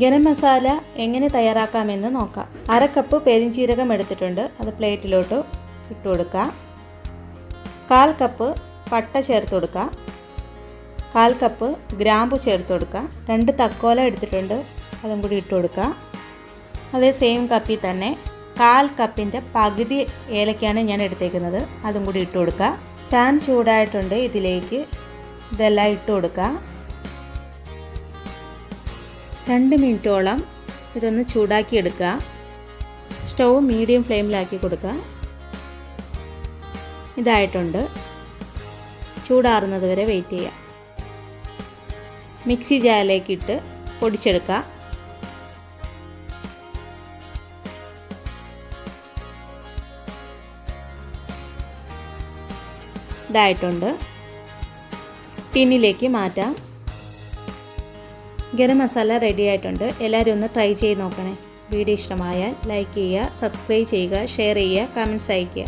ഗരം മസാല എങ്ങനെ തയ്യാറാക്കാമെന്ന് നോക്കാം. അര കപ്പ് പെരിഞ്ചീരകം എടുത്തിട്ടുണ്ട്. അത് പ്ലേറ്റിലോട്ട് ഇട്ട് കൊടുക്കുക കാൽ കപ്പ് പട്ട ചേർത്ത് കൊടുക്കുക കാൽ കപ്പ് ഗ്രാമ്പു ചേർത്ത് കൊടുക്കുക രണ്ട് തക്കോല എടുത്തിട്ടുണ്ട്. അതും കൂടി ഇട്ട് കൊടുക്കുക അതേ സെയിം കപ്പിൽ തന്നെ കാൽ കപ്പിന്റെ പകുതി ഏലക്കാണ് ഞാൻ എടുത്തേക്കുന്നത്. അതും കൂടി ഇട്ട് കൊടുക്കുക ടാൻ ചൂടായിട്ടുണ്ട് ഇതിലേക്ക്. ഇതെല്ലാം ഇട്ട് കൊടുക്കുക രണ്ട് മിനിറ്റോളം ഇതൊന്ന് ചൂടാക്കിയെടുക്കുക. സ്റ്റൗ മീഡിയം ഫ്ലെയിമിലാക്കി കൊടുക്കുക. ഇതായിട്ടുണ്ട്. ചൂടാറുന്നത് വരെ വെയിറ്റ് ചെയ്യുക. മിക്സി ജാറിലേക്ക് ഇട്ട് പൊടിച്ചെടുക്കുക. ഇതായിട്ടുണ്ട്. ടിന്നിലേക്ക് മാറ്റാം. ഗരം മസാല റെഡി ആയിട്ടുണ്ട്. എല്ലാവരും ഒന്ന് ട്രൈ ചെയ്ത് നോക്കണേ. വീഡിയോ ഇഷ്ടമായാൽ ലൈക്ക് ചെയ്യുക സബ്സ്ക്രൈബ് ചെയ്യുക ഷെയർ ചെയ്യുക കമന്റ്സ് അയയ്ക്കുക.